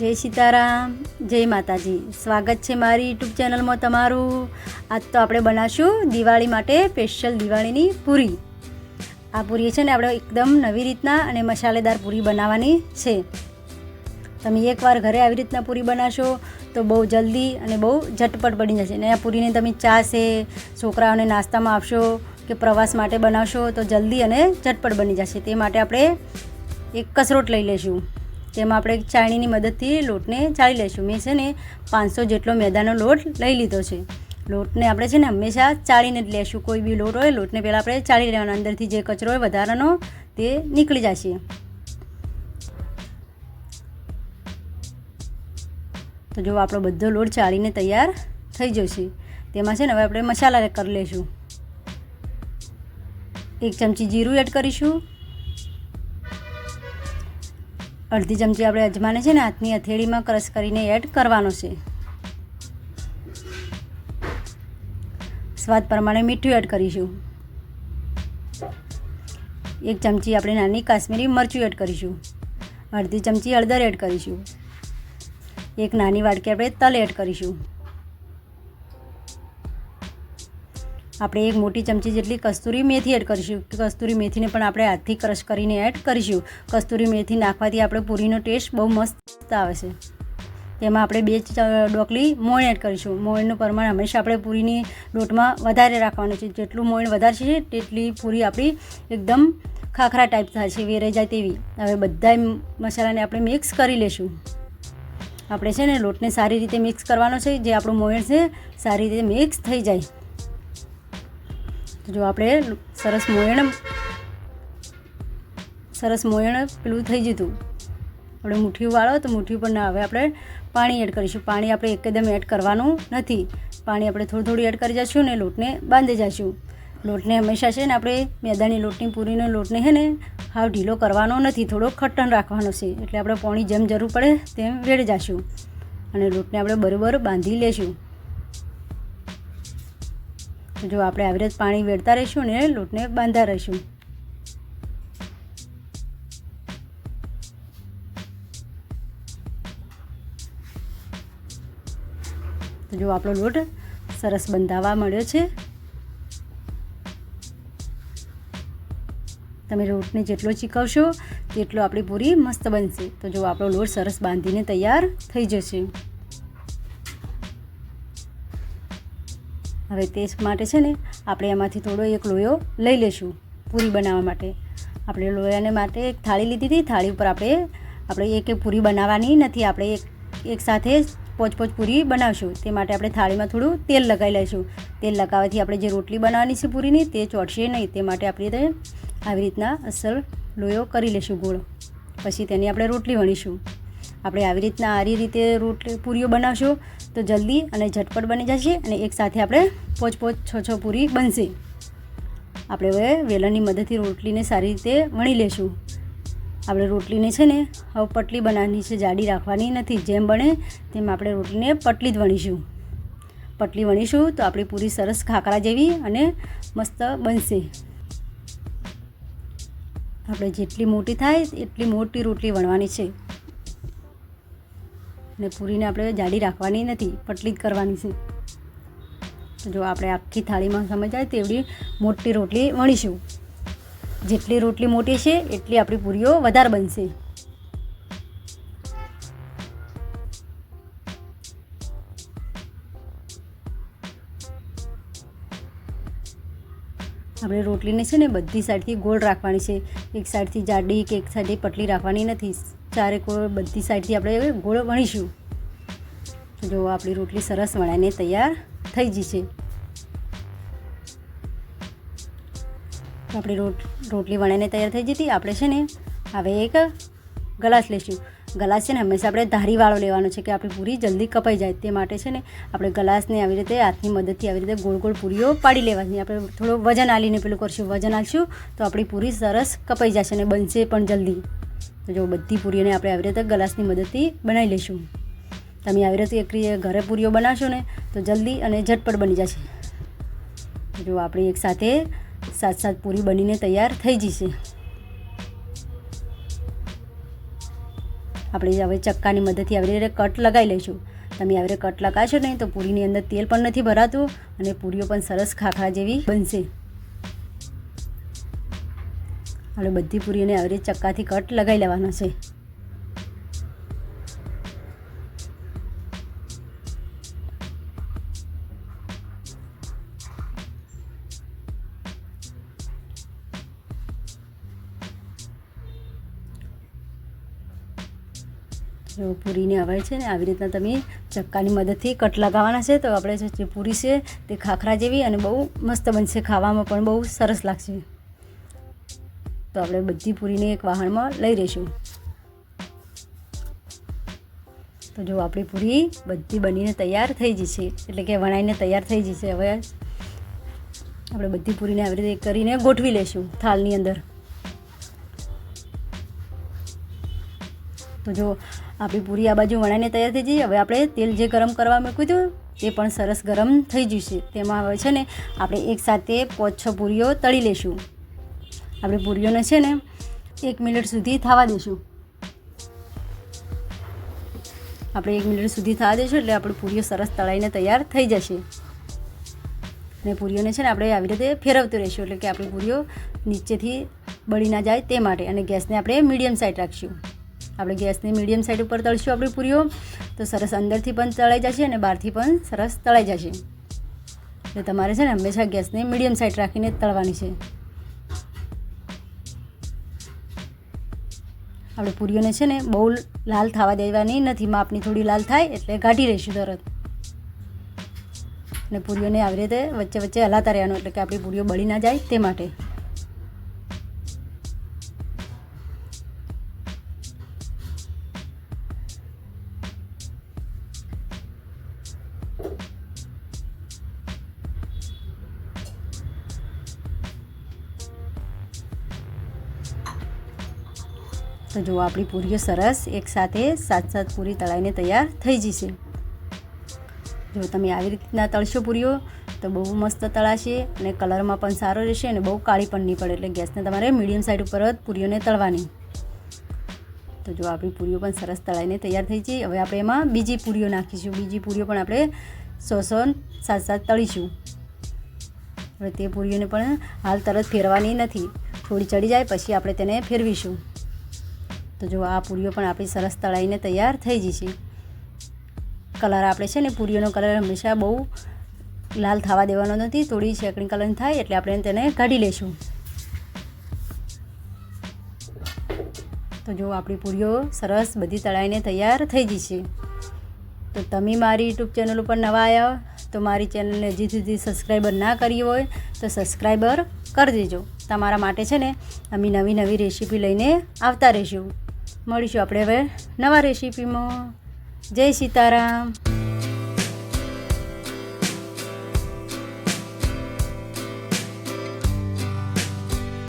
જય સીતારામ, જય માતાજી. સ્વાગત છે મારી યુટ્યુબ ચેનલમાં તમારું. આજ તો આપણે બનાવશું દિવાળી માટે સ્પેશિયલ દિવાળીની પૂરી. આ પૂરી છે ને આપણે એકદમ નવી રીતના અને મસાલેદાર પૂરી બનાવવાની છે. તમે એકવાર ઘરે આવી રીતના પૂરી બનાવશો તો બહુ જલ્દી અને બહુ ઝટપટ બની જશે. અને આ પૂરીને તમે ચા છે, છોકરાઓને નાસ્તામાં આપશો કે પ્રવાસ માટે બનાવશો તો જલ્દી અને ઝટપટ બની જશે. તે માટે આપણે એક કસરોટ લઈ લઈશું. તેમાં આપણે ચાળણીની મદદથી લોટને ચાળી લઈશું મેં છે ને પાંચસો જેટલો મેદાનો લોટ લઈ લીધો છે. લોટને આપણે છે ને હંમેશા ચાળીને જ લેશું. કોઈ બી લોટ હોય, લોટને પહેલાં આપણે ચાળી લેવાનો. અંદરથી જે કચરો હોય, વધારાનો, તે નીકળી જશે. તો જો આપણો બધો લોટ ચાળીને તૈયાર થઈ જશે. તેમાં છે ને હવે આપણે મસાલા કરી લઈશું એક ચમચી જીરું એડ કરીશું. અડધી ચમચી આપણે અજમાને છે ને, હાથની હથેળીમાં ક્રશ કરીને એડ કરવાનો છે. સ્વાદ પ્રમાણે મીઠું એડ કરીશું. એક ચમચી આપણે નાની કાશ્મીરી મરચું એડ કરીશું. અડધી ચમચી હળદર એડ કરીશું. એક નાની વાટકી આપણે તલ એડ કરીશું. આપણે એક મોટી ચમચી જેટલી કસ્તુરી મેથી એડ કરીશું. કસ્તુરી મેથીને પણ આપણે હાથથી ક્રશ કરીને એડ કરીશું. કસ્તુરી મેથી નાખવાથી આપણે પૂરીનો ટેસ્ટ બહુ મસ્ત આવે છે. તેમાં આપણે બે ડોકલી મોણ એડ કરીશું. મોણનું પ્રમાણ હંમેશા આપણે પૂરીની લોટમાં વધારે રાખવાનું છે. જેટલું મોણ વધારે છે તેટલી પૂરી આપણી એકદમ ખાખરા ટાઈપ છે, વેરાઈ જાય તેવી. હવે બધા મસાલાને આપણે મિક્સ કરી લેશું. આપણે છે ને લોટને સારી રીતે મિક્સ કરવાનો છે. જે આપણું મોણ છે, સારી રીતે મિક્સ થઈ જાય. જો આપણે સરસ મોયણ સરસ મોયણ પેલું થઈ જતું આપણે મુઠ્ઠી વાળો, તો મુઠ્ઠી પર ના હવે આપણે પાણી એડ કરીશું. પાણી આપણે એકદમ એડ કરવાનું નથી. પાણી આપણે થોડું થોડું એડ કરી જઈશું ને લોટને બાંધી જઈશું લોટને હંમેશા છે ને આપણે મેદાની લોટની પૂરીનો લોટને છે ને હાવ ઢીલો કરવાનો નથી. થોડો ખટ્ટન રાખવાનો છે. એટલે આપણે પાણી જેમ જરૂર પડે તેમ વેડી જઈશું અને લોટને આપણે બરાબર બાંધી લેશું. જો આપણે આવી રીતે પાણી વેડતા રહીશું ને, લોટને બાંધતા રહીશું. તો જો આપણો લોટ સરસ બંધાવા મળ્યો છે. તમે લોટને જેટલો ચીકવશો, તેટલો આપણી પૂરી મસ્ત બનશે. તો જો આપણો લોટ સરસ બાંધીને તૈયાર થઈ જશે. હવે તે માટે છે ને, આપણે એમાંથી થોડો એક લોયો લઈ લઈશું પૂરી બનાવવા માટે. આપણે લોયાને માટે એક થાળી લીધી હતી. થાળી ઉપર આપણે આપણે એક એક પૂરી બનાવવાની નથી, આપણે એક એક સાથે પોચ પોચ પૂરી બનાવશું. તે માટે આપણે થાળીમાં થોડું તેલ લગાવી લઈશું. તેલ લગાવવાથી આપણે જે રોટલી બનાવવાની છે પૂરીની, તે ચોટશે નહીં. તે માટે આપણે આવી રીતના અસલ લોયો કરી લઈશું ગોળ. પછી તેની આપણે રોટલી વણીશું. આપણે આવી રીતના આરી રીતે રોટલી, પૂરીઓ બનાવશો. તો જલ્દી અને ઝટપટ બની જશે અને એકસાથે આપણે પોચ પોચ છ છ પૂરી બનશે. આપણે હવે વેલણની મદદથી રોટલીને સારી રીતે વણી લેશું. આપણે રોટલીને છે ને હવે પટલી બનાવવાની છે, જાડી રાખવાની નથી, જેમ બને તેમ આપણે રોટલીને પટલી જ વણીશું. પટલી વણીશું તો આપણી પૂરી સરસ ખાખરા જેવી અને મસ્ત બનશે. આપણે જેટલી મોટી થાય એટલી મોટી રોટલી વણવાની છે. અને પૂરીને આપણે જાડી રાખવાની નથી, પટલી જ કરવાની છે. જો આપણે આખી થાળીમાં સમજાય તેવડી મોટી રોટલી વણીશું. જેટલી રોટલી મોટી છે, એટલી આપણી પૂરીઓ વધારે બનશે. આપણે રોટલીને છે ને બધી સાઈડથી ગોળ રાખવાની છે. એક સાઈડથી જાડી, કે એક સાઈડથી પટલી રાખવાની નથી. ચારે ગોળ બધી સાઈડથી આપણે ગોળ વણીશું. જો આપણી રોટલી સરસ વણાઈને તૈયાર થઈ જશે આપણી રોટ, રોટલી વણાઈને તૈયાર થઈ જતી. આપણે છે ને હવે એક ગ્લાસ લઈશું ગ્લાસ છે ને હંમેશા આપણે ધારીવાળો લેવાનો છે કે આપણી પૂરી જલ્દી કપાઈ જાય. તે માટે છે ને આપણે ગ્લાસને આવી રીતે હાથની મદદથી આવી રીતે ગોળ ગોળ પૂરીઓ પાડી લેવાની. આપણે થોડું વજન આલીને પેલું કરશું. વજન આલશું તો આપણી પૂરી સરસ કપાઈ જશે અને બનશે પણ જલ્દી. તો જો બધી પૂરીઓને આપણે આવી રીતે ગ્લાસની મદદથી બનાવી લઈશું. તમે આવી રીતે એક ઘરે પૂરીઓ બનાવશો ને, તો જલ્દી અને ઝટપટ બની જશે. જો આપણી એક સાથે સાત સાત પૂરી બનીને તૈયાર થઈ જશે. આપણે હવે ચક્કાની મદદથી આવી રીતે કટ લગાવી લઈશું. તમે આવી રીતે કટ લગાવશો ને તો પૂરીની અંદર તેલ પણ નથી ભરાતું અને પૂરીઓ પણ સરસ ખાખરા જેવી બનશે. આપણે બધી પૂરીને આવી રીતે ચક્કાથી કટ લગાવી લેવાનો છે. જો પૂરીને હવે છે ને આવી રીતના તમે ચક્કાની મદદથી કટ લગાવવાના છે, તો આપણે જે પૂરી છે તે ખાખરા જેવી અને બહુ મસ્ત બનશે, ખાવામાં પણ બહુ સરસ લાગશે. તો આપણે બધી પૂરીને એક વાહણમાં લઈ લઈશું તો જો આપણી પૂરી બધી બનીને તૈયાર થઈ જશે એટલે કે વણાઈને તૈયાર થઈ જશે હવે આપણે બધી પૂરીને આવી રીતે કરીને ગોઠવી લઈશું થાલની અંદર. તો જો આપણી પૂરી આ બાજુ વણાઈને તૈયાર થઈ જઈએ હવે આપણે તેલ જે ગરમ કરવા મૂક્યું હતું તે પણ સરસ ગરમ થઈ જશે તેમાં હવે છે ને આપણે એકસાથે પાંચ છ પૂરીઓ તળી લઈશું. આપણે પૂરીઓને છે ને એક મિનિટ સુધી થવા દઈશું આપણે એક મિનિટ સુધી થવા દઈશું એટલે આપણી પૂરીઓ સરસ તળાઈને તૈયાર થઈ જશે. અને પૂરીઓને છે ને આપણે આવી રીતે ફેરવતું રહીશું એટલે કે આપણી પૂરીઓ નીચેથી બળી ના જાય તે માટે અને ગેસને આપણે મીડિયમ સાઈડ રાખીશું. આપણે ગેસને મીડિયમ સાઈડ ઉપર તળશું આપણી પૂરીઓ, તો સરસ અંદરથી પણ તળાઈ જશે અને બહારથી પણ સરસ તળાઈ જશે. એટલે તમારે છે ને હંમેશા ગેસને મીડિયમ સાઈડ રાખીને તળવાની છે. આપણે પૂરીઓને છે ને બહુ લાલ થવા દેવાની નથી, માપની થોડી લાલ થાય એટલે કાઢી લઈશું તરત. અને પૂરીઓને આવી રીતે વચ્ચે વચ્ચે હલાતા રહેવાનું, એટલે કે આપણી પૂરીઓ બળી ના જાય તે માટે. તો જો આપણી પૂરીઓ સરસ એકસાથે સાત સાત પૂરી તળાઈને તૈયાર થઈ જશે. જો તમે આવી રીતના તળશો પૂરીઓ, તો બહુ મસ્ત તળાશે અને કલરમાં પણ સારો રહેશે અને બહુ કાળી પણ નહીં પડે એટલે ગેસને તમારે મીડિયમ સાઈડ ઉપર જ પૂરીઓને તળવાની. તો જો આપણી પૂરીઓ પણ સરસ તળાઈને તૈયાર થઈ છે. હવે આપણે એમાં બીજી પૂરીઓ નાખીશું. બીજી પૂરીઓ પણ આપણે સો સો સાત સાત તળીશું. હવે તે પૂરીઓને પણ હાલ તરત ફેરવાની નથી. થોડી ચડી જાય, પછી આપણે તેને ફેરવીશું. તો જો આ પૂરીઓ પણ આપણી સરસ તળાઈને તૈયાર થઈ જશે કલર આપણે છે ને, પૂરીઓનો કલર હંમેશા બહુ લાલ થવા દેવાનો નથી, થોડી શેકણી કલર થાય એટલે આપણે તેને કાઢી લઈશું. તો જો આપણી પૂરીઓ સરસ બધી તળાઈને તૈયાર થઈ જશે તો તમે મારી યુટ્યુબ ચેનલ ઉપર નવા આવ્યા તો મારી ચેનલને હજી સુધી સબસ્ક્રાઈબર ના કરી હોય તો સબસ્ક્રાઈબર કરી દેજો. તમારા માટે છે ને, અમે નવી નવી રેસીપી લઈને આવતા રહીશું. મળીશું આપણે હવે નવા રેસીપીમાં. જય સીતારામ.